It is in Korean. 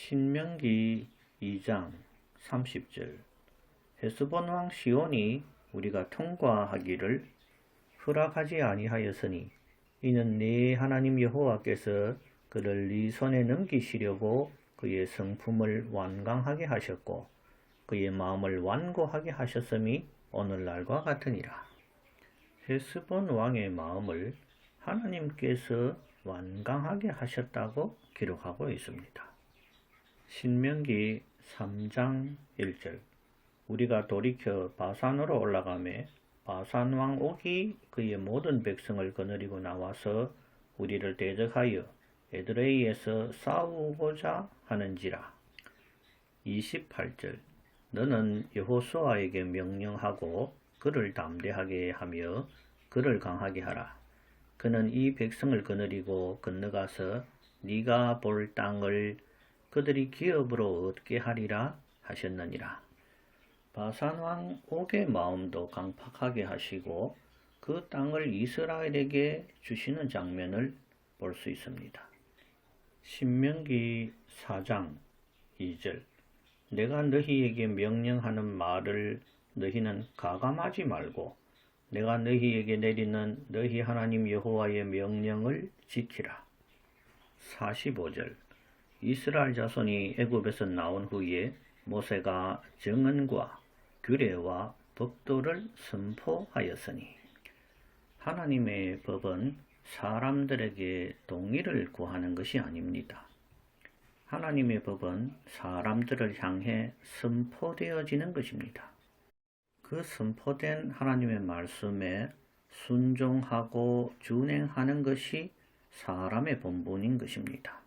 신명기 2장 30절 헤스본 왕 시온이 우리가 통과하기를 허락하지 아니하였으니 이는 네 하나님 여호와께서 그를 네 손에 넘기시려고 그의 성품을 완강하게 하셨고 그의 마음을 완고하게 하셨음이 오늘날과 같으니라. 헤스본 왕의 마음을 하나님께서 완강하게 하셨다고 기록하고 있습니다. 신명기 3장 1절 우리가 돌이켜 바산으로 올라가매 바산 왕 옥이 그의 모든 백성을 거느리고 나와서 우리를 대적하여 에드레이에서 싸우고자 하는지라. 28절 너는 여호수아에게 명령하고 그를 담대하게 하며 그를 강하게 하라. 그는 이 백성을 거느리고 건너가서 네가 볼 땅을 그들이 기업으로 얻게 하리라 하셨느니라. 바산 왕 옥의 마음도 강팍하게 하시고 그 땅을 이스라엘에게 주시는 장면을 볼 수 있습니다. 신명기 4장 2절 내가 너희에게 명령하는 말을 너희는 가감하지 말고 내가 너희에게 내리는 너희 하나님 여호와의 명령을 지키라. 45절 이스라엘 자손이 애굽에서 나온 후에 모세가 정언과 규례와 법도를 선포하였으니 하나님의 법은 사람들에게 동의를 구하는 것이 아닙니다. 하나님의 법은 사람들을 향해 선포되어지는 것입니다. 그 선포된 하나님의 말씀에 순종하고 준행하는 것이 사람의 본분인 것입니다.